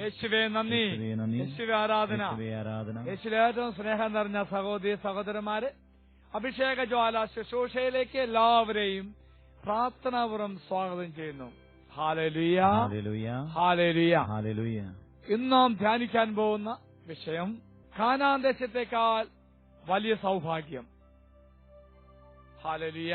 യേശുവേ നന്ദി. യേശുവേ ആരാധന. യേശുവേ ഏറ്റവും സ്നേഹം നിറഞ്ഞ സഹോദരി സഹോദരന്മാരെ അഭിഷേക ജ്വാല ശുശ്രൂഷയിലേക്ക് എല്ലാവരെയും പ്രാർത്ഥനാപുറം സ്വാഗതം ചെയ്യുന്നു. ഇന്ന് നാം ധ്യാനിക്കാൻ പോകുന്ന വിഷയം കാനാൻ ദേശത്തേക്കാൾ വലിയ സൗഭാഗ്യം. ഹാലലുയ.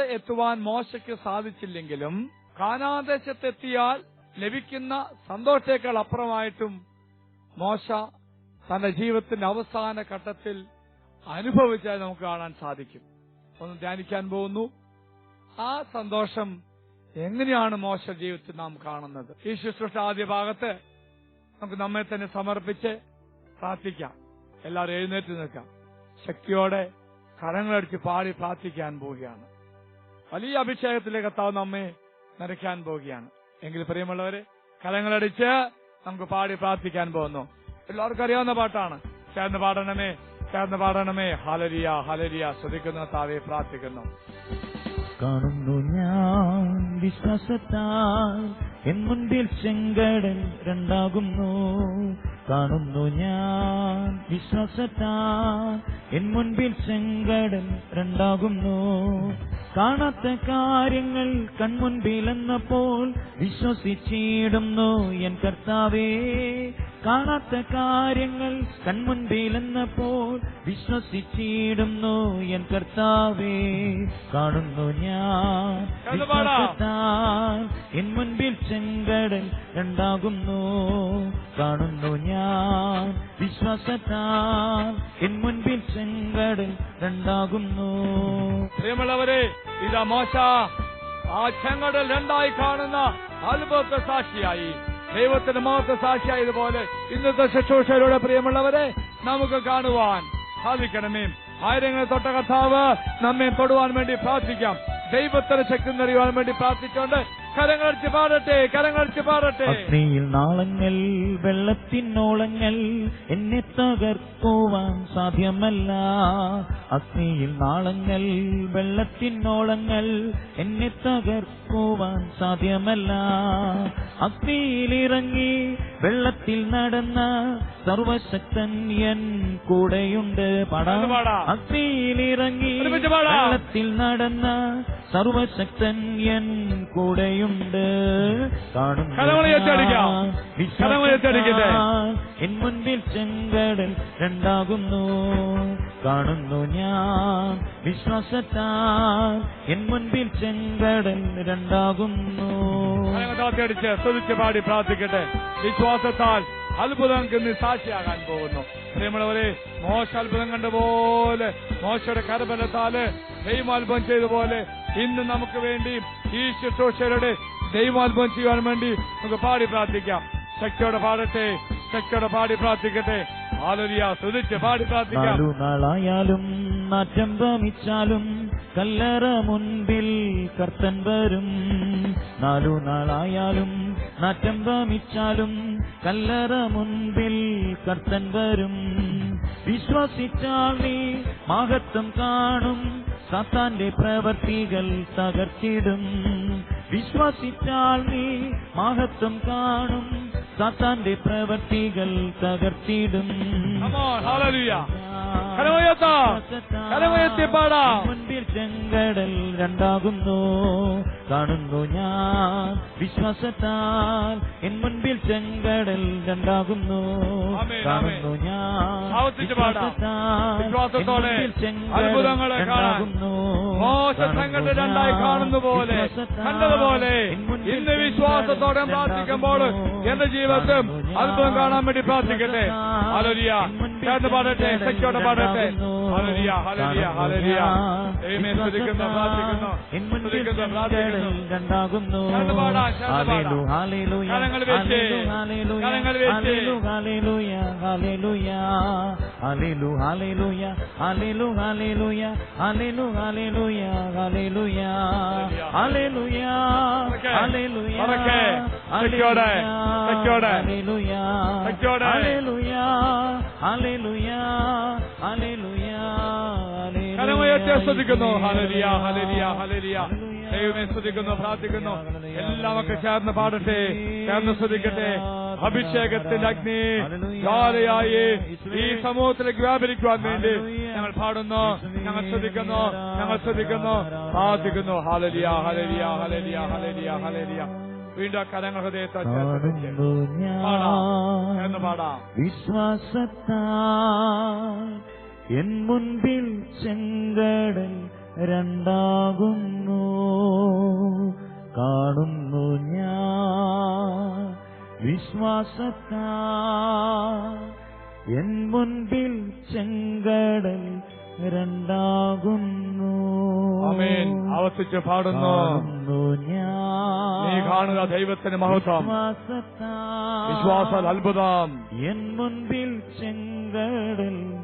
എത്തുവാൻ മോശയ്ക്ക് സാധിച്ചില്ലെങ്കിലും കാനാന്തേശത്ത് എത്തിയാൽ ലഭിക്കുന്ന സന്തോഷത്തേക്കാൾ അപ്പുറമായിട്ടും മോശ തന്റെ ജീവിതത്തിന്റെ അവസാന ഘട്ടത്തിൽ അനുഭവിച്ചാൽ നമുക്ക് കാണാൻ സാധിക്കും. ഒന്ന് ധ്യാനിക്കാൻ പോകുന്നു. ആ സന്തോഷം എങ്ങനെയാണ് മോശ ജീവിതത്തിൽ നാം കാണുന്നത്? ഈ ശുശ്രൂഷ ആദ്യ ഭാഗത്ത് നമുക്ക് നമ്മെ തന്നെ സമർപ്പിച്ച് പ്രാർത്ഥിക്കാം. എല്ലാവരും എഴുന്നേറ്റ് നിൽക്കാം. ശക്തിയോടെ കരങ്ങളടിച്ച് പാടി പ്രാർത്ഥിക്കാൻ പോവുകയാണ്. വലിയ അഭിഷേകത്തിലേക്ക് കർത്താവ് നമ്മെ നിറയ്ക്കാൻ പോവുകയാണ്. എങ്കിൽ പ്രിയമുള്ളവരെ കലങ്ങളടിച്ച് നമുക്ക് പാടി പ്രാർത്ഥിക്കാൻ പോകുന്നു. എല്ലാവർക്കും അറിയാവുന്ന പാട്ടാണ്. ചേർന്ന് പാടണമേ ചേർന്ന് പാടണമേ. ഹലരിയ ഹലരിയ ശ്രദ്ധിക്കുന്ന താവെ പ്രാർത്ഥിക്കുന്നു. കാണുന്നു ഞാൻ വിശ്വാസത്താൽ. എൻ മുൻപിൽ ചെങ്കടൻ രണ്ടാകുന്നു. കാണുന്നു ഞാൻ വിശ്വാസത്താൽ. എൻ മുൻപിൽ ചെങ്കടൻ രണ്ടാകുന്നു. കാണാത്ത കാര്യങ്ങൾ കൺമുൻപിലെന്നപ്പോൾ വിശ്വസിച്ചിടുന്നു എൻ കർത്താവേ. കാണാത്ത കാര്യങ്ങൾ കൺമുൻപിലെന്നപ്പോൾ വിശ്വസിച്ചിടുന്നു എൻ കർത്താവേ കാണുന്നു ഞാൻ. എൻ മുൻപിൽ ചെങ്കടൽ രണ്ടാകുന്നു കാണുന്നു ഞാൻ. വിശ്വാസത്താൽ എൻ മുൻപിൽ ചെങ്കടൽ രണ്ടാകുന്നു. പ്രിയമുള്ളവരെ ഇതാ മോശ. ആ ചെങ്കടൽ രണ്ടായി കാണുന്ന അത്ഭുത സാക്ഷിയായി ദൈവത്തിന്റെ മാത്രം സാക്ഷിയായതുപോലെ ഇന്നത്തെ ശുശ്രൂഷയിലൂടെ പ്രിയമുള്ളവരെ നമുക്ക് കാണുവാൻ സാധിക്കണമേ. ആയിരങ്ങളെ തൊട്ട കർത്താവ് നമ്മെ തൊടുവാൻ വേണ്ടി പ്രാർത്ഥിക്കാം. ദൈവത്തിന് ശക്തി നിറയുവാൻ വേണ്ടി പ്രാർത്ഥിച്ചുകൊണ്ട് കരങ്ങളടിച്ച് പാടട്ടെ കരങ്ങളടിച്ച് പാടട്ടെ. അഗ്നിയിൽ നാളങ്ങൾ വെള്ളത്തിനോളങ്ങൾ എന്നെ തകർക്കുവാൻ സാധ്യമല്ല. അഗ്നിയിൽ നാളങ്ങൾ വെള്ളത്തിനോളങ്ങൾ എന്നെ തകർക്കുവാൻ സാധ്യമല്ല. അഗ്നിയിലിറങ്ങി വെള്ളത്തിൽ നടന്ന സർവശക്തൻ എൻ കൂടെയുണ്ട്. പടം. അഗ്നിയിലിറങ്ങി വെള്ളത്തിൽ നടന്ന സർവശക്തൻ എൻ കൂടെയുണ്ട്. വിശ്വാസത്താൽ എൻ മുൻപിൽ ചെങ്കടൽ രണ്ടാകുന്നു. കാണുന്നു ഞാൻ വിശ്വാസത്താൽ എൻ മുൻപിൽ ചെങ്കടൽ രണ്ടാകുന്നു. അടിച്ച് താഴ്ത്തിയടിച്ച് പാടി പ്രാർത്ഥിക്കട്ടെ. വിശ്വാസത്താൽ അത്ഭുതങ്ങൾക്ക് ഇന്ന് സാക്ഷിയാകാൻ പോകുന്നു. നമ്മളവരെ മോശ അത്ഭുതം കണ്ടപോലെ മോശയുടെ കരബലത്താൽ ദൈവാത്ഭുതം ചെയ്തപോലെ ഇന്ന് നമുക്ക് വേണ്ടി ഈ ശുശ്രൂഷയുടെ ദൈവാത്ഭുതം ചെയ്യാൻ വേണ്ടി നമുക്ക് പാടി പ്രാർത്ഥിക്കാം. ശക്തിയോടെ പാടട്ടെ. ശക്തിയോടെ പാടി പ്രാർത്ഥിക്കട്ടെ. ആലോരിയ സ്തുതിച്ച് പാടി പ്രാർത്ഥിക്കാം. നാളായാലും ഭമിച്ചാലും കല്ലറ മുൻപിൽ കർത്തൻ വരും. നാലു നാളായാലും നാറ്റം ഭമിച്ചാലും കല്ലറ മുൻപിൽ കർത്തൻ വരും. വിശ്വസിച്ചാൽ നീ മഹത്വം കാണും. സാത്താന്റെ പ്രവർത്തികൾ തകർത്തിടും. വിശ്വസിച്ചാൽ നീ മഹത്വം കാണും. സാത്താന്റെ പ്രവർത്തികൾ തകർത്തിടും. കരമുയർത്തി മുൻപിൽ ചെങ്കടൽ രണ്ടാകുന്നു. കാണുന്നു ഞാൻ വിശ്വാസത്താൽ എൻ മുൻപിൽ ചെങ്കടൽ രണ്ടാകുന്നു. കാണുന്നു ഞാൻ വിശ്വാസത്തോടെ അത്ഭുതങ്ങളെ കാണുന്നു സംഘത്തെ രണ്ടായി കാണുന്ന പോലെ കണ്ടതുപോലെ ഇന്ന് വിശ്വാസത്തോടെ പ്രാർത്ഥിക്കുമ്പോൾ. എന്റെ ജീവിതത്തിൽ അത്ഭുതം കാണാൻ വേണ്ടി പ്രാർത്ഥിക്കട്ടെ? അലോലിയ ചേർന്ന് പാടട്ടെ? പാടട്ടെ ഹലരിയ ഹലരിയ ഹലരിയ ദൈവമേ സ്തുതിക്കുന്നു പ്രാർത്ഥിക്കുന്നു സ്തുതിക്കുന്നു പ്രാർത്ഥിക്കുന്നു രണ്ടാകുന്നു ചേർന്ന് പാടാം, ചേർന്ന് പാടാം. കരങ്ങൾ വെച്ച്, കരങ്ങൾ വെച്ച്. ഉറക്കെ, ശക്തിയോടെ, ശക്തിയോടെ, ശക്തിയോടെ. കരമുയർത്തി സ്തുതിക്കുന്നു ഹലരിയ ഹലരിയ ഹലരിയ ദൈവമേ ശ്രദ്ധിക്കുന്നു പ്രാർത്ഥിക്കുന്നു. എല്ലാവർക്കും ചേർന്ന് പാടട്ടെ. ചേർന്ന് ശ്രദ്ധിക്കട്ടെ അഭിഷേകത്തിന്റെ അഗ്നി ജ്വാലയായി ഈ സമൂഹത്തിലേക്ക് വ്യാപരിക്കുവാൻ വേണ്ടി ഞങ്ങൾ പാടുന്നു. ഞങ്ങൾ ശ്രദ്ധിക്കുന്നു ഞങ്ങൾ ശ്രദ്ധിക്കുന്നു പ്രാർത്ഥിക്കുന്നു. ഹലരിയ ഹലരിയ ഹലരിയ ഹലരിയ ഹലരിയ വീണ്ടും കരങ്ങൾ ഹൃദയത്തെ എന്ന് പാടാം. വിശ്വാസത്താൽ എൻ മുൻപിൽ ചെങ്കടൽ രണ്ടാകുന്നു. കാണുന്നു ഞാൻ വിശ്വാസത്താ. എൻ മുൻപിൽ ചെങ്കടൽ രണ്ടാകുന്നു. ആമേൻ. ആവർത്തിച്ച് പാടുന്നു. നീ കാണുക ദൈവത്തിന് മഹത്വം. വിശ്വാസ അത്ഭുതം. എൻ മുൻപിൽ ചെങ്കടൽ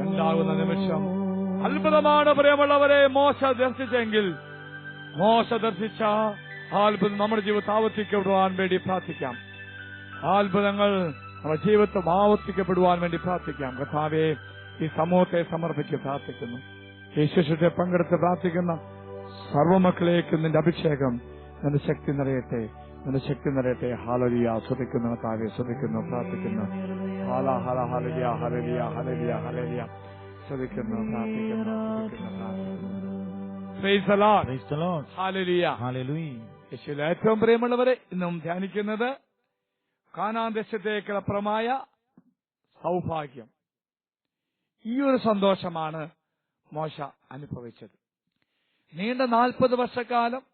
രണ്ടാകുന്ന നിമിഷം? അത്ഭുതമാണ് പ്രിയമുള്ളവരെ മോശ ദർശിച്ചെങ്കിൽ. മോശ ദർശിച്ച അത്ഭുതം നമ്മുടെ ജീവിതത്തിൽ ആവർത്തിക്കപ്പെടുവാൻ വേണ്ടി പ്രാർത്ഥിക്കാം. അത്ഭുതങ്ങൾ നമ്മുടെ ജീവിതത്തിൽ ആവർത്തിക്കപ്പെടുവാൻ വേണ്ടി പ്രാർത്ഥിക്കാം. കഥാവെ ഈ സമൂഹത്തെ സമർപ്പിച്ച് പ്രാർത്ഥിക്കുന്നു. ഈ ശിശുത്തെ പങ്കെടുത്ത് പ്രാർത്ഥിക്കുന്ന സർവമക്കളേക്കും നിന്റെ അഭിഷേകം നിന്റെ ശക്തി നിറയട്ടെ. നിന്റെ ശക്തി നിറയട്ടെ ഹാലരിയ ശ്രദ്ധിക്കുന്നു താഴെ ശ്രദ്ധിക്കുന്നു പ്രാർത്ഥിക്കുന്നു. ഹാല ഹല ഹലരിയ ഹലരിയ ഹലരിയ ഹലരിയ ശ്രദ്ധിക്കുന്നു പ്രാർത്ഥിക്കുന്നു. യേശുവിൽ ഏറ്റവും പ്രിയമുള്ളവരെ ഇന്നും ധ്യാനിക്കുന്നത് കാനാൻ ദേശത്തേക്കുള്ള അപ്പുറമായ സൗഭാഗ്യം. ഈ ഒരു സന്തോഷമാണ് മോശ അനുഭവിച്ചത്. നീണ്ട നാൽപ്പത് വർഷക്കാലം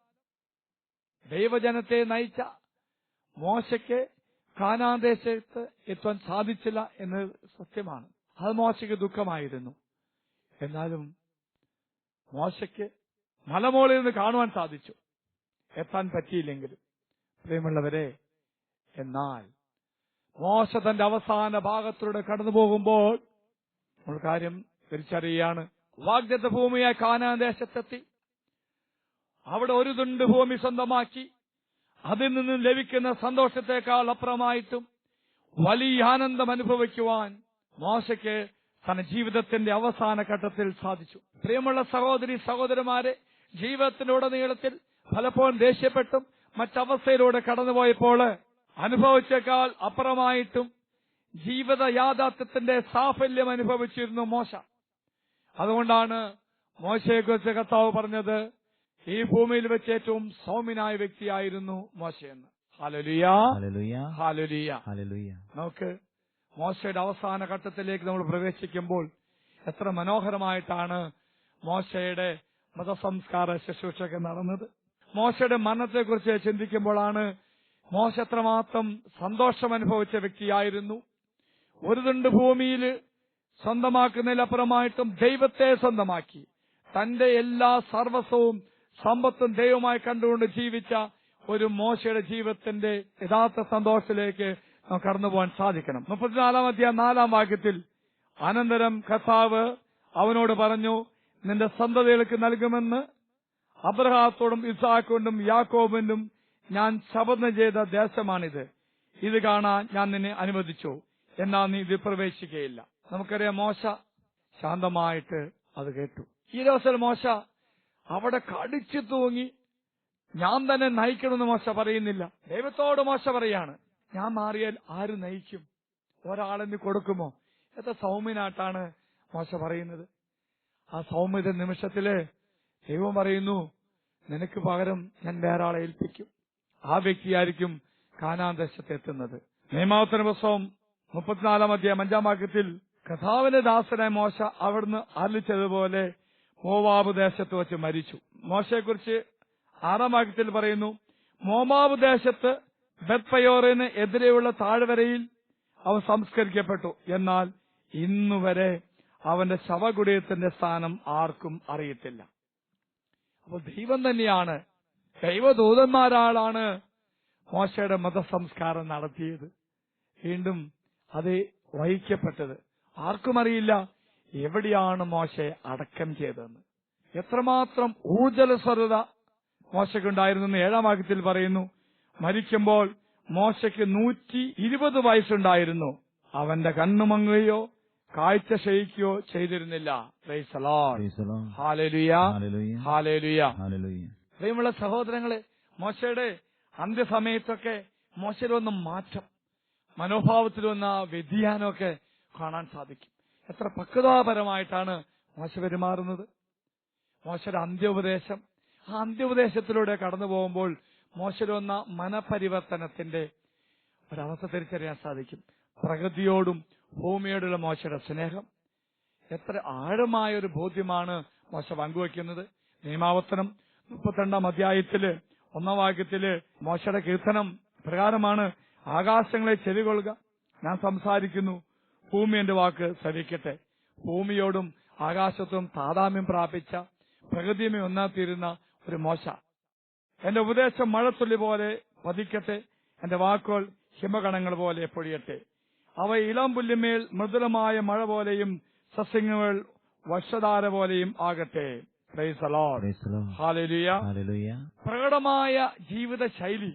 ദൈവജനത്തെ നയിച്ച മോശയ്ക്ക് കാനാൻ ദേശത്ത് എത്താൻ സാധിച്ചില്ല എന്ന് സത്യമാണ്. അത് മോശയ്ക്ക് ദുഃഖമായിരുന്നു. എന്നാലും മോശയ്ക്ക് മലമോളിൽ നിന്ന് കാണുവാൻ സാധിച്ചു. എത്താൻ പറ്റിയില്ലെങ്കിലും. പ്രിയമുള്ളവരെ എന്നാൽ മോശ തന്റെ അവസാന ഭാഗത്തിലൂടെ കടന്നു പോകുമ്പോൾ കാര്യം തിരിച്ചറിയുകയാണ്. വാഗ്ദത്ത ഭൂമിയായ കാനാൻ ദേശത്തെത്തി അവിടെ ഒരു തുണ്ട് ഭൂമി സ്വന്തമാക്കി. അതിൽ നിന്നും ലഭിക്കുന്ന സന്തോഷത്തെക്കാൾ അപ്പുറമായിട്ടും വലിയ ആനന്ദം അനുഭവിക്കുവാൻ മോശയ്ക്ക് തന്റെ ജീവിതത്തിന്റെ അവസാന ഘട്ടത്തിൽ സാധിച്ചു. പ്രിയമുള്ള സഹോദരി സഹോദരന്മാരെ ജീവിതത്തിനുടനീളത്തിൽ പലപ്പോഴും ദേഷ്യപ്പെട്ടും മറ്റവസ്ഥയിലൂടെ കടന്നുപോയപ്പോൾ അനുഭവിച്ചേക്കാൾ അപ്പുറമായിട്ടും ജീവിത യാഥാർത്ഥ്യത്തിന്റെ സാഫല്യം അനുഭവിച്ചിരുന്നു മോശ. അതുകൊണ്ടാണ് മോശയെക്കുറിച്ച് കർത്താവ് പറഞ്ഞത് ഈ ഭൂമിയിൽ വെച്ച് ഏറ്റവും സൗമ്യനായ വ്യക്തിയായിരുന്നു മോശയെന്ന്. നമുക്ക് മോശയുടെ അവസാന ഘട്ടത്തിലേക്ക് നമ്മൾ പ്രവേശിക്കുമ്പോൾ എത്ര മനോഹരമായിട്ടാണ് മോശയുടെ മതസംസ്കാര ശുശ്രൂഷയൊക്കെ നടന്നത്. മോശയുടെ മരണത്തെക്കുറിച്ച് ചിന്തിക്കുമ്പോഴാണ് മോശ എത്രമാത്രം സന്തോഷം അനുഭവിച്ച വ്യക്തിയായിരുന്നു. ഒരു തുണ്ട് ഭൂമിയിൽ സ്വന്തമാക്കുന്നതിലപ്പുറമായിട്ടും ദൈവത്തെ സ്വന്തമാക്കി. തന്റെ എല്ലാ സർവസ്വവും സമ്പത്തും ദൈവമായി കണ്ടുകൊണ്ട് ജീവിച്ച ഒരു മോശയുടെ ജീവിതത്തിന്റെ യഥാർത്ഥ സന്തോഷത്തിലേക്ക് നമുക്ക് കടന്നുപോകാൻ സാധിക്കണം. മുപ്പത്തിനാലാം അധ്യായം നാലാം വാക്യത്തിൽ അനന്തരം കർത്താവ് അവനോട് പറഞ്ഞു നിന്റെ സന്തതികൾക്ക് നൽകുമെന്ന് അബ്രഹാത്തോടും ഇസാഖോണ്ടും യാക്കോബിനും ഞാൻ ശപഥം ചെയ്ത ദേശമാണിത്. ഇത് കാണാൻ ഞാൻ നിന്നെ അനുവദിച്ചു. എന്നാൽ നീ ഇത് പ്രവേശിക്കുകയില്ല. നമുക്കറിയാം മോശ ശാന്തമായിട്ട് അത് കേട്ടു. ഈ ദിവസം മോശ അവിടെ കടിച്ചു തൂങ്ങി. ഞാൻ തന്നെ നയിക്കണമെന്ന് മോശ പറയുന്നില്ല. ദൈവത്തോട് മോശ പറയാണ് ഞാൻ മാറിയാൽ ആര് നയിക്കും? ഒരാളെന്ന് കൊടുക്കുമോ? എത്ര സൗമ്യനായിട്ടാണ് മോശ പറയുന്നത്. ആ സൗമ്യത നിമിഷത്തിൽ ദൈവം പറയുന്നു നിനക്ക് പകരം ഞാൻ വേറെ ആളെ ഏൽപ്പിക്കും. ആ വ്യക്തിയായിരിക്കും കാനാൻ ദേശത്ത് എത്തുന്നത്. നിയമാവത്തന പുസ്തകം മുപ്പത്തിനാലാം അധ്യായം അഞ്ചാം വാക്യത്തിൽ കഥാവിന്റെ ദാസനായ മോശ അവിടുന്ന് അരളിച്ചതുപോലെ മോവാബ് ദേശത്ത് വെച്ച് മരിച്ചു. മോശയെക്കുറിച്ച് ആറാം വാക്യത്തിൽ പറയുന്നു മോമാബ് ദേശത്ത് ബെത്പയോറിന് എതിരെയുള്ള താഴ്വരയിൽ അവൻ സംസ്കരിക്കപ്പെട്ടു. എന്നാൽ ഇന്നുവരെ അവന്റെ ശവകുടീരത്തിന്റെ സ്ഥാനം ആർക്കും അറിയത്തില്ല. അപ്പോൾ ദൈവം തന്നെയാണ് ദൈവദൂതന്മാരാളാണ് മോശയുടെ മതസംസ്കാരം നടത്തിയത്. വീണ്ടും അത് വഹിക്കപ്പെട്ടത്. ആർക്കും അറിയില്ല എവിടെയാണ് മോശെ അടക്കം ചെയ്തതെന്ന്? എത്രമാത്രം ഊർജലസ്വരത മോശക്കുണ്ടായിരുന്നെന്ന് ഏഴാം വാക്യത്തിൽ പറയുന്നു. മരിക്കുമ്പോൾ മോശയ്ക്ക് നൂറ്റി ഇരുപത് വയസ്സുണ്ടായിരുന്നു. അവന്റെ കണ്ണുമങ്ങുകയോ കാഴ്ച ക്ഷയിക്കുകയോ ചെയ്തിരുന്നില്ല. പ്രിയമുള്ള സഹോദരങ്ങളെ മോശയുടെ അന്ത്യസമയത്തൊക്കെ മോശയിൽ വന്ന മാറ്റം മനോഭാവത്തിൽ വന്ന വ്യതിയാനമൊക്കെ കാണാൻ സാധിക്കും. എത്ര പക്വതാപരമായിട്ടാണ് മോശ പെരുമാറുന്നത്. മോശയുടെ അന്ത്യോപദേശം. ആ അന്ത്യോപദേശത്തിലൂടെ കടന്നു പോകുമ്പോൾ മോശയിൽ വന്ന മനപരിവർത്തനത്തിന്റെ ഒരവസ്ഥ തിരിച്ചറിയാൻ സാധിക്കും. പ്രകൃതിയോടും ഭൂമിയോടുള്ള മോശയുടെ സ്നേഹം. എത്ര ആഴമായ ഒരു ബോധ്യമാണ് മോശ പങ്കുവയ്ക്കുന്നത്. നിയമാവർത്തനം മുപ്പത്തിരണ്ടാം അധ്യായത്തിൽ ഒന്നാം വാക്യത്തിൽ മോശയുടെ കീർത്തനം പ്രകാരമാണ് ആകാശങ്ങളെ ചെവികൊള്ളുക. ഞാൻ സംസാരിക്കുന്നു ഭൂമി എന്റെ വാക്ക് ശ്രവിക്കട്ടെ. ഭൂമിയോടും ആകാശത്തും താതാമ്യം പ്രാപിച്ച പ്രകൃതിയുമേ ഒന്നാത്തിരുന്ന ഒരു മോശ. എന്റെ ഉപദേശം മഴത്തുള്ളി പോലെ പതിക്കട്ടെ എന്റെ വാക്കുകൾ ഹിമകണങ്ങൾ പോലെ പൊഴിയട്ടെ. അവ ഇളം പുല്ലുമേൽ മൃദുലമായ മഴ പോലെയും സസ്യങ്ങൾ വർഷധാര പോലെയും ആകട്ടെ. പ്രകടമായ ജീവിത ശൈലി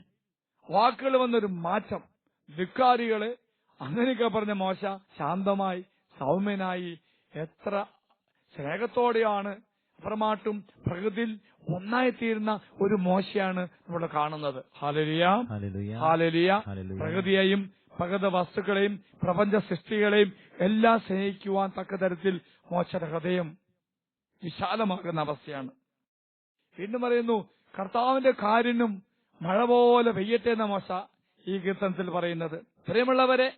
വാക്കുകൾ വന്നൊരു മാറ്റം. ധിക്കാരികൾ അങ്ങനെയൊക്കെ പറഞ്ഞ മോശ ശാന്തമായി സൗമ്യനായി എത്ര സ്നേഹത്തോടെയാണ് അപ്പുറമാട്ടും പ്രകൃതിയിൽ ഒന്നായിത്തീരുന്ന ഒരു മോശയാണ് നമ്മൾ കാണുന്നത്. ഹാലലിയ. ഹാലലിയ. പ്രകൃതിയെയും പ്രകൃത വസ്തുക്കളെയും പ്രപഞ്ച സൃഷ്ടികളെയും എല്ലാം സ്നേഹിക്കുവാൻ തക്ക തരത്തിൽ മോശയുടെ ഹൃദയം വിശാലമാകുന്ന അവസ്ഥയാണ്. വീണ്ടും പറയുന്നു കർത്താവിന്റെ കാര്യനും മഴ പോലെ പെയ്യട്ടെ എന്ന മോശ ഈ കീർത്തനത്തിൽ പറയുന്നത്. പ്രിയമുള്ളവരെ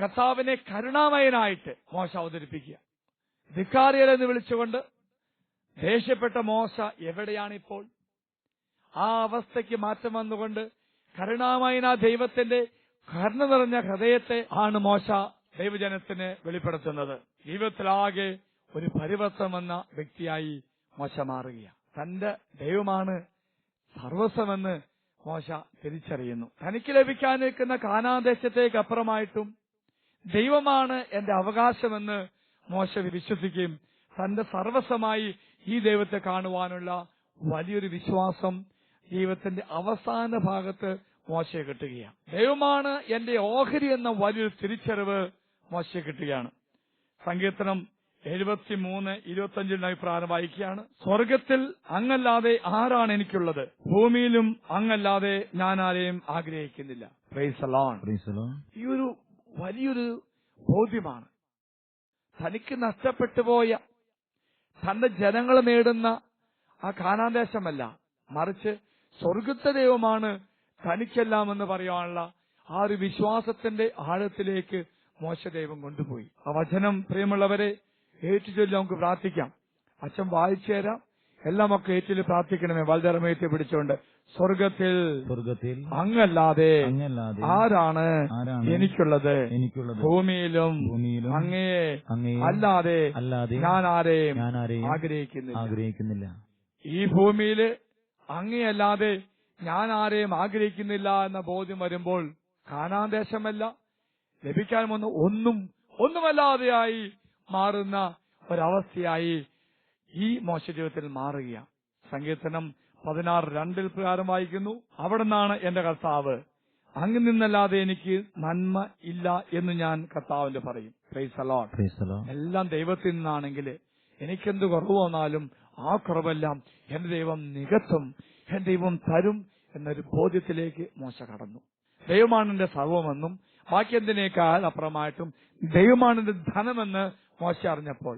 കർത്താവിനെ കരുണാമയനായിട്ട് മോശ അവതരിപ്പിക്കുക. ധിക്കാരിയലെന്ന് വിളിച്ചുകൊണ്ട് ദേഷ്യപ്പെട്ട മോശ എവിടെയാണിപ്പോൾ? ആ അവസ്ഥയ്ക്ക് മാറ്റം വന്നുകൊണ്ട് കരുണാമയന ദൈവത്തിന്റെ കരുണ നിറഞ്ഞ ഹൃദയത്തെ ആണ് മോശ ദൈവജനത്തിന് വെളിപ്പെടുത്തുന്നത്. ജീവിതത്തിലാകെ ഒരു പരിവർത്തനം വന്ന വ്യക്തിയായി മോശ മാറുകയാണ്. തന്റെ ദൈവമാണ് സർവസ്വമെന്ന് മോശ തിരിച്ചറിയുന്നു. തനിക്ക് ലഭിക്കാനിരിക്കുന്ന കാനാദേശത്തേക്ക് അപ്പുറമായിട്ടും ദൈവമാണ് എന്റെ അവകാശമെന്ന് മോശ വിശ്വസിക്കുകയും തന്റെ സർവസ്വമായി ഈ ദൈവത്തെ കാണുവാനുള്ള വലിയൊരു വിശ്വാസം ദൈവത്തിന്റെ അവസാന ഭാഗത്ത് മോശയെ കിട്ടുകയാണ്. ദൈവമാണ് എന്റെ ഓഹരി എന്ന വലിയൊരു തിരിച്ചറിവ് മോശയെ കിട്ടുകയാണ്. സങ്കീർത്തനം എഴുപത്തിമൂന്ന് ഇരുപത്തിയഞ്ചിൽ അഭിപ്രായം വായിക്കുകയാണ്. സ്വർഗത്തിൽ അങ്ങല്ലാതെ ആരാണ് എനിക്കുള്ളത്? ഭൂമിയിലും അങ്ങല്ലാതെ ഞാൻ ആരെയും ആഗ്രഹിക്കുന്നില്ല. ഈ ഒരു വലിയൊരു ബോധ്യമാണ്. തനിക്ക് നഷ്ടപ്പെട്ടു പോയ തന്റെ ജനങ്ങൾ നേടുന്ന ആ കാനാദേശമല്ല. മറിച്ച് സ്വർഗത്തെ ദൈവമാണ് തനിക്കെല്ലാം എന്ന് പറയാനുള്ള ആ ഒരു വിശ്വാസത്തിന്റെ ആഴത്തിലേക്ക് മോശദൈവം കൊണ്ടുപോയി. ആ വചനം പ്രിയമുള്ളവരെ ഏറ്റുചൊല്ലി നമുക്ക് പ്രാർത്ഥിക്കാം. അച്ഛൻ വായിച്ചു തരാം എല്ലാം ഒക്കെ ഏറ്റിൽ പ്രാർത്ഥിക്കണമേ. വലുതരമേറ്റ് പിടിച്ചുകൊണ്ട് സ്വർഗത്തിൽ സ്വർഗത്തിൽ അങ്ങല്ലാതെ അങ്ങല്ലാതെ ആരാണ് എനിക്കുള്ളത്? എനിക്കുള്ളത്? ഭൂമിയിലും ഭൂമിയിലും അങ്ങയെ അങ്ങേ അല്ലാതെ അല്ലാതെ ഞാൻ ആരെയും ഞാൻ ആരെയും ആഗ്രഹിക്കുന്നില്ല. ആഗ്രഹിക്കുന്നില്ല. ഈ ഭൂമിയിൽ അങ്ങയല്ലാതെ ഞാൻ ആരെയും ആഗ്രഹിക്കുന്നില്ല എന്ന ബോധ്യം വരുമ്പോൾ കാണാൻ ദേശമല്ല ലഭിക്കാൻ വന്ന ഒന്നും ഒന്നുമല്ലാതെയായി മാറുന്ന ഒരവസ്ഥയായി ഈ മോശ ജീവിതത്തിൽ മാറുക സങ്കീർത്തനം പതിനാറ് രണ്ടിൽ പ്രകാരം വായിക്കുന്നു അവിടെ നിന്നാണ് എന്റെ കർത്താവ്. അങ്ങ് നിന്നല്ലാതെ എനിക്ക് നന്മ ഇല്ല എന്ന് ഞാൻ കർത്താവിന്റെ പറയും. എല്ലാം ദൈവത്തിൽ നിന്നാണെങ്കിൽ എനിക്കെന്ത് കുറവ് വന്നാലും ആ കുറവെല്ലാം എന്റെ ദൈവം നികത്തും എന്റെ ദൈവം തരും എന്നൊരു ബോധ്യത്തിലേക്ക് മോശ കടന്നു. ദൈവമാണ് എന്റെ സർവമെന്നും ബാക്കി എന്തിനേക്കാൾ അപ്പുറമായിട്ടും ദൈവമാണ് എന്റെ ധനമെന്ന് മോശ അറിഞ്ഞപ്പോൾ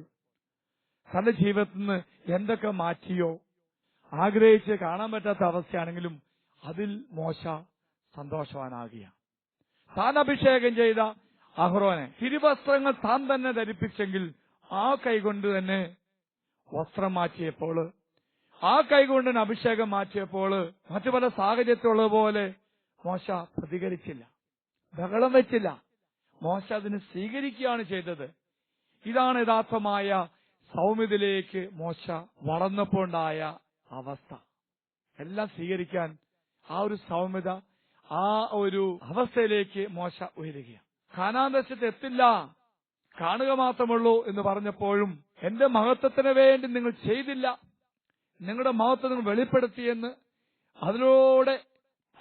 തന്റെ ജീവിതത്തിൽ നിന്ന് എന്തൊക്കെ മാറ്റിയോ? ആഗ്രഹിച്ച് കാണാൻ പറ്റാത്ത അവസ്ഥയാണെങ്കിലും അതിൽ മോശ സന്തോഷവാനാകുക താൻ അഭിഷേകം ചെയ്ത അഹ്റോനെ തിരുവസ്ത്രങ്ങൾ താൻ തന്നെ ധരിപ്പിച്ചെങ്കിൽ ആ കൈകൊണ്ട് തന്നെ വസ്ത്രം മാറ്റിയപ്പോൾ ആ കൈകൊണ്ട് അഭിഷേകം മാറ്റിയപ്പോൾ മറ്റു പല സാഹചര്യത്തിലുള്ളതുപോലെ മോശ പ്രതികരിച്ചില്ല. ബഹളം വെച്ചില്ല. മോശ അതിന് സ്വീകരിക്കുകയാണ് ചെയ്തത്. ഇതാണ് യഥാർത്ഥമായ സൗമ്യതയിലേക്ക് മോശ വളർന്നപ്പോൾ ഉണ്ടായ അവസ്ഥ. എല്ലാം സ്വീകരിക്കാൻ ആ ഒരു സൗമ്യത ആ ഒരു അവസ്ഥയിലേക്ക് മോശ ഉയരുകയാണ്. ഖാനാദേശത്ത് എത്തില്ല. കാണുക മാത്രമുള്ളൂ എന്ന് പറഞ്ഞപ്പോഴും എന്റെ മഹത്വത്തിന് വേണ്ടി നിങ്ങൾ ചെയ്തില്ല. നിങ്ങളുടെ മഹത്വം നിങ്ങൾ വെളിപ്പെടുത്തിയെന്ന് അതിലൂടെ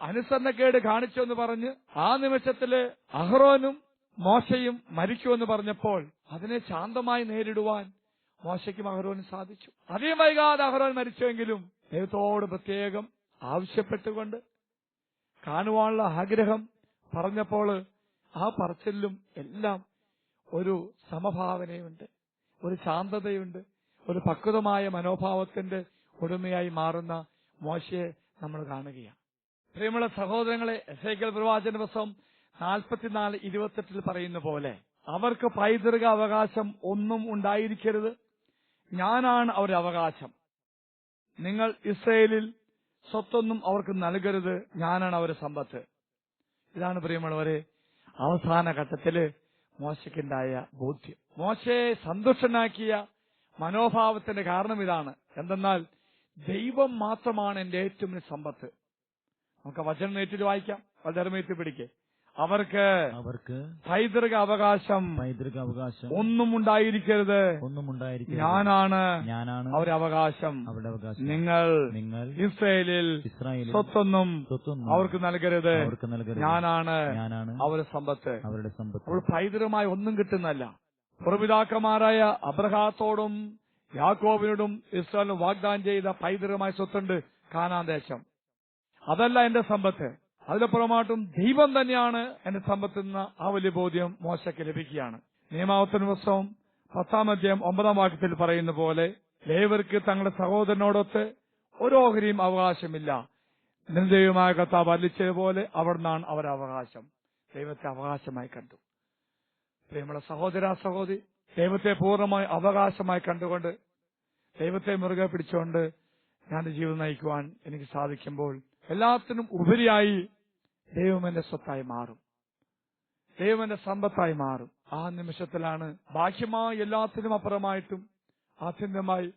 അനുസരണക്കേട് കാണിച്ചു എന്ന് പറഞ്ഞ് ആ നിമിഷത്തിൽ അഹ്റോനും മോശയും മരിക്കുമെന്ന് പറഞ്ഞപ്പോൾ അതിനെ ശാന്തമായി നേരിടുവാൻ മോശയ്ക്കും അഹ്റോനും സാധിച്ചു. അധികം വൈകാതെ അഹ്റോൻ മരിച്ചുവെങ്കിലും ദൈവത്തോട് പ്രത്യേകം ആവശ്യപ്പെട്ടുകൊണ്ട് കാണുവാനുള്ള ആഗ്രഹം പറഞ്ഞപ്പോൾ ആ പറച്ചിലും എല്ലാം ഒരു സമഭാവനയുണ്ട് ഒരു ശാന്തതയുണ്ട് ഒരു പക്വതമായ മനോഭാവത്തിന്റെ ഉടമയായി മാറുന്ന മോശയെ നമ്മൾ കാണുകയാണ്. പ്രിയമുള്ള സഹോദരങ്ങളെ എസ് ഐ കൽ പ്രവാചന ദിവസം നാൽപ്പത്തിനാല് ഇരുപത്തെട്ടിൽ പറയുന്ന പോലെ അവർക്ക് പൈതൃക അവകാശം ഒന്നും ഉണ്ടായിരിക്കരുത്. ഞാനാണ് അവരുടെ അവകാശം. നിങ്ങൾ ഇസ്രയേലിൽ സ്വത്തൊന്നും അവർക്ക് നൽകരുത്. ഞാനാണ് അവരുടെ സമ്പത്ത്. ഇതാണ് പ്രിയമുള്ളവരെ അവസാന ഘട്ടത്തിൽ മോശയ്ക്കുണ്ടായ ബോധ്യം. മോശയെ സന്തുഷ്ടനാക്കിയ മനോഭാവത്തിന്റെ കാരണം ഇതാണ്. എന്തെന്നാൽ ദൈവം മാത്രമാണ് എന്റെ ഏറ്റവും സമ്പത്ത്. നമുക്ക് വചനം നേറ്റിട്ട് വായിക്കാം. വചനമേറ്റ് പിടിക്കേ. അവർക്ക് അവർക്ക് പൈതൃക അവകാശം പൈതൃക അവകാശം ഒന്നും ഉണ്ടായിരിക്കരുത് ഒന്നും ഉണ്ടായിരിക്കും ഞാനാണ് ഞാനാണ് അവരുടെ അവകാശം. അവരുടെ അവകാശം. നിങ്ങൾ നിങ്ങൾ ഇസ്രയേലിൽ ഇസ്രായേലിൽ സ്വത്തൊന്നും സ്വത്തൊന്നും അവർക്ക് നൽകരുത്. അവർക്ക് നൽകരുത്. ഞാനാണ് ഞാനാണ് അവരുടെ സമ്പത്ത്. അവരുടെ സമ്പത്ത്. അപ്പോൾ പൈതൃകമായി ഒന്നും കിട്ടുന്നല്ല പുറപിതാക്കന്മാരായ അബ്രഹാത്തോടും യാക്കോബിനോടും ഇസ്രായേലിനും വാഗ്ദാനം ചെയ്ത പൈതൃകമായ സ്വത്തുണ്ട് കാനാന്തേശം അതല്ല എന്റെ സമ്പത്ത്. അതിലപ്പുറമായിട്ടും ദൈവം തന്നെയാണ് എന്നെ സമ്പത്തുന്ന ആ വലിയ ബോധ്യം മോശയ്ക്ക് ലഭിക്കുകയാണ്. നിയമാവത്തിന് പുസ്തകം പത്താം അധ്യായം ഒമ്പതാം വാക്യത്തിൽ പറയുന്ന പോലെ ലേവർക്ക് തങ്ങളുടെ സഹോദരനോടൊത്ത് ഒരു ഓഹരിയും അവകാശമില്ല നിർദൈവമായ കർത്താവ് അല്ലിച്ചതുപോലെ അവിടുന്നാണ് അവർ അവകാശം. ദൈവത്തെ അവകാശമായി കണ്ടു. പ്രിയമുള്ള സഹോദര സഹോദരി ദൈവത്തെ പൂർണമായി അവകാശമായി കണ്ടുകൊണ്ട് ദൈവത്തെ മുറുകെ പിടിച്ചുകൊണ്ട് ഞാൻ ജീവിതം നയിക്കുവാൻ എനിക്ക് സാധിക്കുമ്പോൾ എല്ലാത്തിനും ഉപരിയായി ദൈവമന്റെ സ്വത്തായി മാറും. ദൈവന്റെ സമ്പത്തായി മാറും. ആ നിമിഷത്തിലാണ് ബാഹ്യമായ എല്ലാത്തിനും അപ്പുറമായിട്ടും ആത്യന്തമായി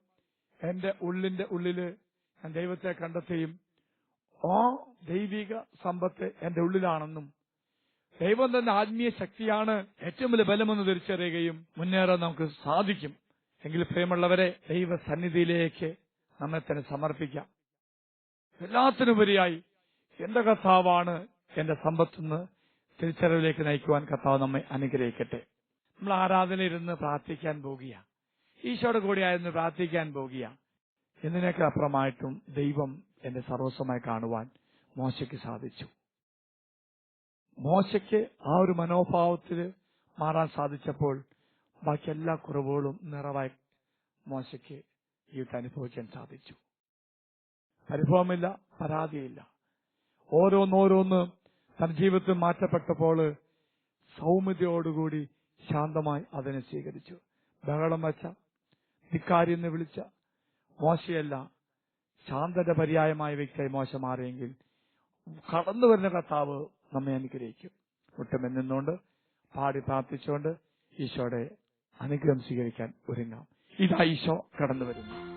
എന്റെ ഉള്ളിന്റെ ഉള്ളിൽ ഞാൻ ദൈവത്തെ കണ്ടെത്തുകയും ആ ദൈവിക സമ്പത്ത് എന്റെ ഉള്ളിലാണെന്നും ദൈവം തന്നെ ആത്മീയ ശക്തിയാണ് ഏറ്റവും വലിയ ബലമെന്ന് തിരിച്ചറിയുകയും മുന്നേറാൻ നമുക്ക് സാധിക്കും. എങ്കിൽ പ്രിയമുള്ളവരെ ദൈവ സന്നിധിയിലേക്ക് നമ്മെ തന്നെ സമർപ്പിക്കാം. എല്ലാത്തിനുപരിയായി എന്റെ കർത്താവാണ് എന്റെ സമ്പത്തുനിന്ന് തിരിച്ചറിവിലേക്ക് നയിക്കുവാൻ കർത്താവ് നമ്മെ അനുഗ്രഹിക്കട്ടെ. നമ്മൾ ആരാധനയിരുന്ന് പ്രാർത്ഥിക്കാൻ പോകുക. ഈശോയുടെ കൂടെയായിരുന്നു പ്രാർത്ഥിക്കാൻ പോകുക. എന്നതിനേക്കാൾ അപ്പുറമായിട്ടും ദൈവം എന്റെ സർവസ്വമായി കാണുവാൻ മോശയ്ക്ക് സാധിച്ചു. മോശയ്ക്ക് ആ ഒരു മനോഭാവത്തിൽ മാറാൻ സാധിച്ചപ്പോൾ ബാക്കി എല്ലാ കുറവുകളും നിറവായി മോശയ്ക്ക് ജീവിതം അനുഭവിക്കാൻ സാധിച്ചു. പരിഭവമില്ല പരാതിയില്ല. ഓരോന്നോരോന്ന് തന്റെ മാറ്റപ്പെട്ടപ്പോൾ സൗമ്യതയോടുകൂടി ശാന്തമായി അതിനെ സ്വീകരിച്ചു. ബഹളം വച്ച ധിക്കാരി എന്ന് വിളിച്ച മോശയല്ല ശാന്തത പര്യായമായ വ്യക്തിയായി മോശം മാറിയെങ്കിൽ കടന്നു വരുന്ന കർത്താവ് നമ്മെ അനുഗ്രഹിക്കും. ഒട്ടും നിന്നുകൊണ്ട് പാടി പ്രാർത്ഥിച്ചുകൊണ്ട് ഈശോയുടെ അനുഗ്രഹം സ്വീകരിക്കാൻ ഒരുങ്ങാം. ഇതാ ഈശോ കടന്നു വരുന്നു.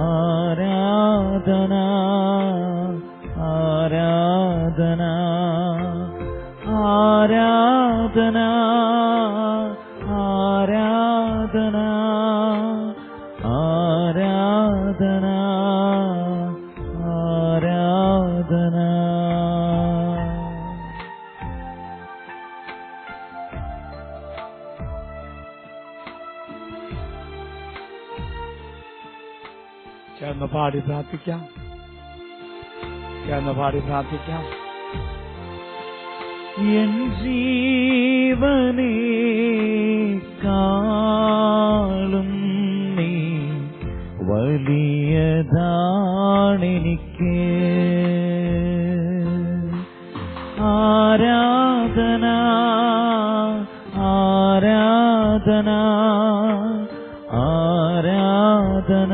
ആരാധന പ്രാർത്ഥിക്കാം. കേന്ദ്രപാടി പാടി പ്രാർത്ഥിക്കാം. എൻ ജീവനെ കാളും നീ വലിയതാണെനിക്ക്. ആരാധന ആരാധന ആരാധന.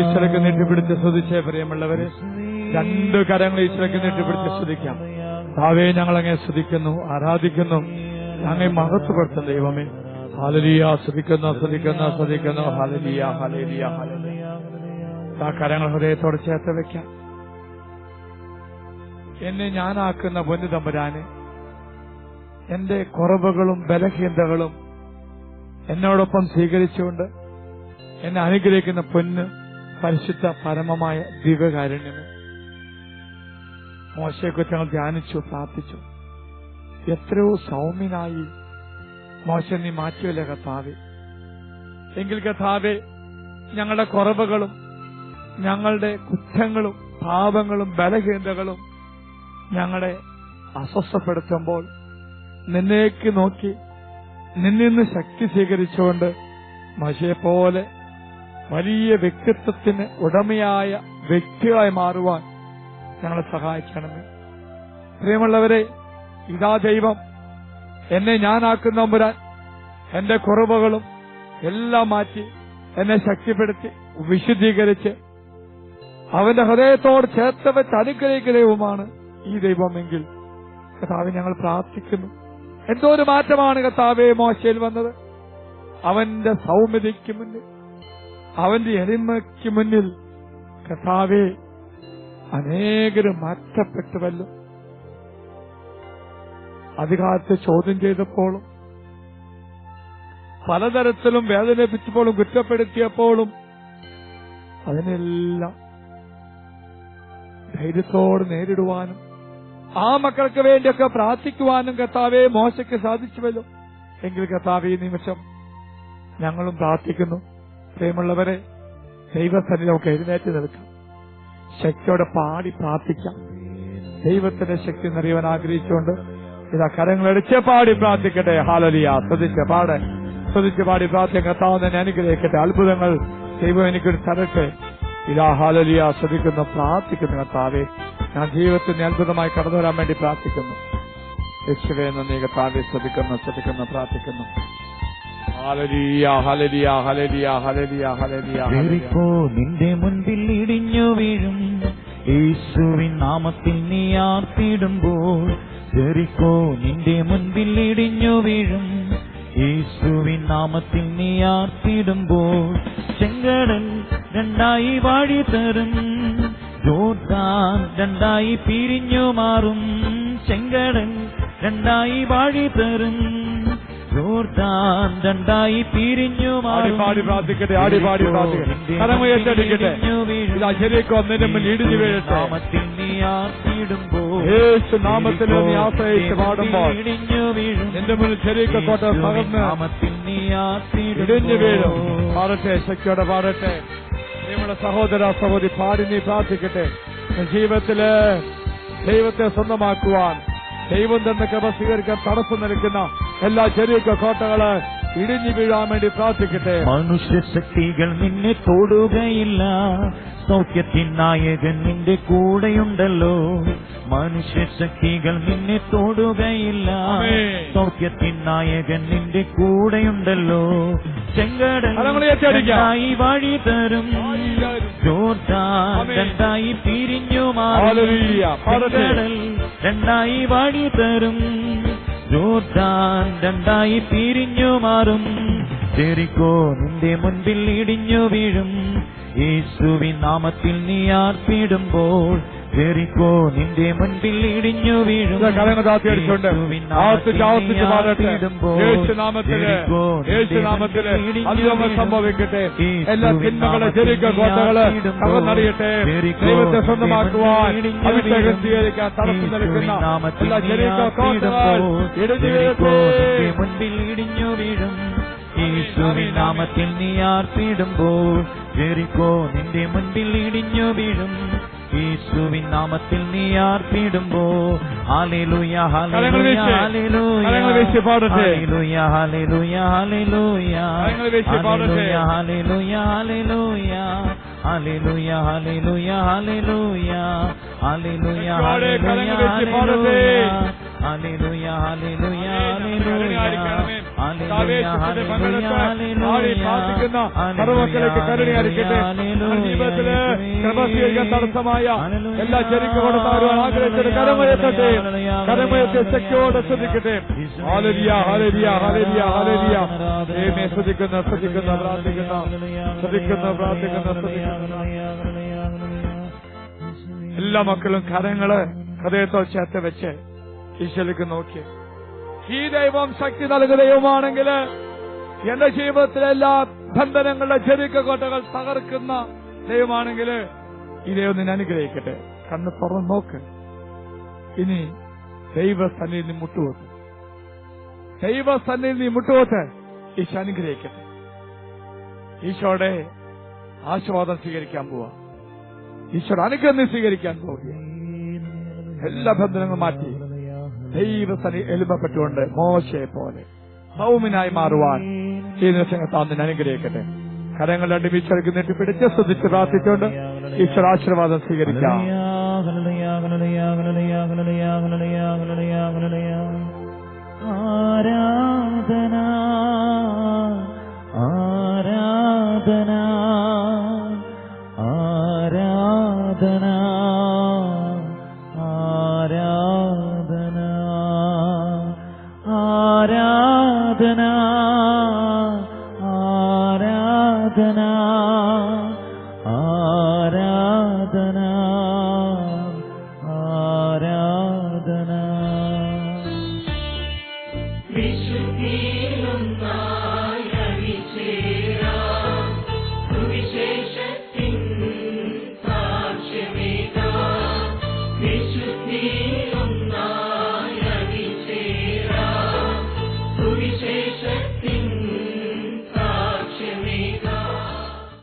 ഈശ്വരക്ക് നീട്ടിപ്പിടിച്ച് ശ്രദ്ധിച്ചേ പ്രിയമുള്ളവര്. രണ്ട് കരങ്ങൾ ഈശ്വരക്ക് നീട്ടിപ്പിടിച്ച് ശ്രദ്ധിക്കാം. താവേ ഞങ്ങൾ അങ്ങനെ ശ്രദ്ധിക്കുന്നു ആരാധിക്കുന്നു. അങ്ങനെ മഹത്വപ്പെടുത്തും ദൈവമേ. ഹാലലിയ ശ്രദ്ധിക്കുന്നു ശ്രദ്ധിക്കുന്നു ശ്രദ്ധിക്കുന്നു. ഹാലലിയ ഹാലലിയ ഹാലലിയ ആ കരങ്ങൾ ഹൃദയത്തോട് ചേർത്ത് വെക്കാം. എന്നെ ഞാനാക്കുന്ന പൊന്നു തമ്പുരാന് എന്റെ കുറവുകളും ബലഹീനതകളും എന്നോടൊപ്പം സ്വീകരിച്ചുകൊണ്ട് എന്നെ അനുഗ്രഹിക്കുന്ന പൊന്ന് പരിശുദ്ധ പരമമായ ദിവ്യകാരുണ്യമേ. മോശയെക്കുറിച്ച് ഞങ്ങൾ ധ്യാനിച്ചു പ്രാർത്ഥിച്ചു. എത്രയോ സൗമ്യനായി മോശ നീ മാറ്റിയല്ലേ കഥാവെ എങ്കിൽ കഥാവെ ഞങ്ങളുടെ കുറവുകളും ഞങ്ങളുടെ കുറ്റങ്ങളും പാപങ്ങളും ബലഹീനതകളും ഞങ്ങളെ അസ്വസ്ഥപ്പെടുത്തുമ്പോൾ നിന്നേക്ക് നോക്കി നിന്നിൽ നിന്ന് ശക്തി സ്വീകരിച്ചുകൊണ്ട് മഷിയെ പോലെ വലിയ വ്യക്തിത്വത്തിന് ഉടമയായ വ്യക്തിയായി മാറുവാൻ ഞങ്ങളെ സഹായിക്കണമേ. പ്രിയമുള്ളവരെ ഇതാ ദൈവം. എന്നെ ഞാനാക്കുന്ന മുരാൻ എന്റെ കുറവുകളും എല്ലാം മാറ്റി എന്നെ ശക്തിപ്പെടുത്തി വിശുദ്ധീകരിച്ച് അവന്റെ ഹൃദയത്തോട് ചേർത്ത് വെച്ച് അനുഗ്രഹിക്കുന്ന ദൈവമാണ് ഈ ദൈവമെങ്കിൽ. കഥാവ് ഞങ്ങൾ പ്രാർത്ഥിക്കുന്നു. എന്തോ ഒരു മാറ്റമാണ് കഥാവെ മോശയിൽ വന്നത്. അവന്റെ സൗമ്യതയ്ക്ക് മുന്നിൽ അവന്റെ എളിമയ്ക്ക് മുന്നിൽ കഥാവെ അനേകരും മാറ്റപ്പെട്ടുവല്ലോ. അധികാരത്തെ ചോദ്യം ചെയ്തപ്പോഴും പലതരത്തിലും വേദനിപ്പിച്ചപ്പോഴും കുറ്റപ്പെടുത്തിയപ്പോഴും അതിനെല്ലാം ധൈര്യത്തോട് നേരിടുവാനും ആ മക്കൾക്ക് വേണ്ടിയൊക്കെ പ്രാർത്ഥിക്കുവാനും കർത്താവെ മോശയ്ക്ക് സാധിച്ചുവല്ലോ. എങ്കിൽ കർത്താവ് ഈ നിമിഷം ഞങ്ങളും പ്രാർത്ഥിക്കുന്നു. പ്രിയമുള്ളവരെ ദൈവസന്നിധി നമുക്ക് എഴുന്നേറ്റ് നിൽക്കാം. ശക്തിയോടെ പാടി പ്രാർത്ഥിക്കാം. ദൈവത്തിന്റെ ശക്തി നിറയുവാൻ ആഗ്രഹിച്ചുകൊണ്ട് ഇതാ കരങ്ങളെടുത്ത് പാടി പ്രാർത്ഥിക്കട്ടെ. ഹാലലിയ ശ്രദ്ധിച്ച് പാടെ. ശ്രദ്ധിച്ച് പാടി പ്രാർത്ഥിക്കാൻ കർത്താവ് തന്നെ അനുഗ്രഹിക്കട്ടെ. അത്ഭുതങ്ങൾ ദൈവം എനിക്കൊരു തരട്ടെ. ഇതാ ഹാലലിയ ശ്രദ്ധിക്കുന്ന പ്രാർത്ഥിക്കുന്നു കർത്താവെ. ഞാൻ ജീവിതത്തിന് അത്ഭുതമായി കടന്നു വരാൻ വേണ്ടി പ്രാർത്ഥിക്കുന്നു. യേശുവേ നീ കർത്താവെ. ശ്രദ്ധിക്കുന്നു ശ്രദ്ധിക്കുന്നു പ്രാർത്ഥിക്കുന്നു. ജെറിക്കോ നിന്റെ മുൻപിൽ ഇടിഞ്ഞു വീഴും. യേശുവിൻ നാമത്തിൽ നീ ആർത്തിടുമ്പോൾ ജെറിക്കോ നിന്റെ മുൻപിൽ ഇടിഞ്ഞു വീഴും. യേശുവിൻ നാമത്തിൽ നീ ആർത്തിടുമ്പോൾ ചെങ്കടൽ രണ്ടായി വാഴി തരും. ജോർദാൻ രണ്ടായി പിരിഞ്ഞു മാറും. ചെങ്കടൽ രണ്ടായി വാഴി തരും. രണ്ടായി പിരിഞ്ഞു ആടിപാടി പ്രാർത്ഥിക്കട്ടെ ആടിപാടി പ്രാർത്ഥിക്കട്ടെ. അശ്വരേക്ക് ഇതാ ശരിയൊക്കെ ഒന്നിന്റെ മുന്നിൽ ഇടിഞ്ഞു വീഴട്ടെ. യേശു നാമത്തിൽ നീ ആശ്രയിച്ച് പാടുമ്പോൾ നിന്റെ മുന്നിൽ ശരിയൊക്കെ കോട്ട പകർന്ന് ഇടിഞ്ഞു വീഴും. പാടട്ടെ ശക്തിയോടെ പാടട്ടെ. നിങ്ങളുടെ സഹോദര സഹോദരി പാടി നീ പ്രാർത്ഥിക്കട്ടെ. നിന്റെ ജീവിതത്തിൽ ദൈവത്തെ സ്വന്തമാക്കുവാൻ ദൈവം തന്ന കൃപ സ്വീകരിക്കാൻ തടസ്സം നിൽക്കുന്ന എല്ലാ ചെറിയ കോട്ടകൾ ഇടിഞ്ഞു വീഴാൻ വേണ്ടി പ്രാർത്ഥിക്കട്ടെ. മനുഷ്യ ശക്തികൾ നിന്നെ തൊടുകയില്ല. സൗഖ്യത്തിൻ നായകൻ നിന്റെ കൂടെയുണ്ടല്ലോ. മനുഷ്യ ശക്തികൾ നിന്നെ തൊടുകയില്ല. ആമേൻ. സൗഖ്യത്തിൻ നായകൻ നിന്റെ കൂടെയുണ്ടല്ലോ ചെങ്കടായി. വഴി തരും. രണ്ടായി പിരിഞ്ഞു ഹല്ലേലൂയ. രണ്ടായി വഴി തരും. ജോർദാൻ രണ്ടായി പിരിഞ്ഞു മാറും. ചെറിക്കോ നിന്റെ മുൻപിൽ ഇടിഞ്ഞു വീഴും. യേശുവിൻ നാമത്തിൽ നീ ആർപ്പിടുമ്പോൾ ജെറിക്കോ നിന്റെ മുൻപിൽ ഇടിഞ്ഞു വീഴും. സംഭവിക്കട്ടെ. എല്ലാ തിന്മകളെ ദൈവത്തെ മുൻപിൽ ഇടിഞ്ഞു വീഴും. യേശുവിൻ നാമത്തിൽ നീ ആർപ്പിടുമ്പോൾ ജെറിക്കോ നിന്റെ മുൻപിൽ ഇടിഞ്ഞു വീഴും യേശുവിൻ നാമത്തിൽ നീ ആർപ്പിടുമ്പോ hallelujah hallelujah. Hallelujah. Hallelujah hallelujah hallelujah. Hallelujah hallelujah hallelujah hallelujah hallelujah hallelujah. Hallelujah hallelujah കരുണയായിരിക്കണമേ. ഹാലേലൂയ സാവേശത്തിന്റെ പങ്കെടുത്ത് ആടി പ്രാർത്ഥിക്കുന്ന സർവമക്കളിലേക്ക് കരുണയായിരിക്കട്ടെ ജീവിതത്തിൽ ക്രമസ്വീകരിക്കാൻ തടസ്സമായ എല്ലാ ചെരിക്കും കൊടുത്തവരും ആഗ്രഹിച്ചിട്ട് കരമയത്തട്ടെ കരമയത്തെ ശക്തിയോടെ ശ്രദ്ധിക്കട്ടെ ഹാലരിയ ഹാലരിയ ഹാലരിയ ഹാലരിയ ദൈവമേ ശ്രദ്ധിക്കുന്ന ശ്രദ്ധിക്കുന്ന പ്രാർത്ഥിക്കുന്ന ശ്രദ്ധിക്കുന്ന പ്രാർത്ഥിക്കുന്ന ശ്രദ്ധിക്കുന്ന. എല്ലാ മക്കളും കരങ്ങൾ ഹൃദയത്തോ ചേർത്ത് വെച്ച് ഈശ്വരക്ക് നോക്കി. ഈ ദൈവം ശക്തി നൽകുന്ന ദൈവമാണെങ്കിൽ എന്റെ ജീവിതത്തിലെ എല്ലാ ബന്ധനങ്ങളുടെ ചെറിയ കോട്ടകൾ തകർക്കുന്ന ദൈവമാണെങ്കിൽ ഈ ദൈവം നിന്നെ അനുഗ്രഹിക്കട്ടെ. കണ്ണ് തുറന്ന് നോക്ക്. ഇനി ദൈവസന്നിധി നീ മുട്ടുവത്ത് ദൈവസന്നിധി നീ മുട്ടുവത്ത് ഈശോ അനുഗ്രഹിക്കട്ടെ. ഈശോടെ ആശ്വാദം സ്വീകരിക്കാൻ പോവാ. ഈശോടെ അനുഗ്രഹം നീ സ്വീകരിക്കാൻ പോവുക എല്ലാ ബന്ധനങ്ങളും മാറ്റി. ദൈവസനി എളിമപ്പെട്ടുകൊണ്ട് മോശയെ പോലെ സൗമ്യനായി മാറുവാൻ ഈ നിമിഷങ്ങൾ താന്നിന് അനുഗ്രഹിക്കട്ടെ. കരങ്ങൾ രണ്ട് വീച്ചർക്ക് നീട്ടി പിടിച്ച് ശ്രദ്ധിച്ച് പ്രാർത്ഥിച്ചുകൊണ്ട് ഈശ്വര ആശീർവാദം സ്വീകരിക്കാം. ആരാധന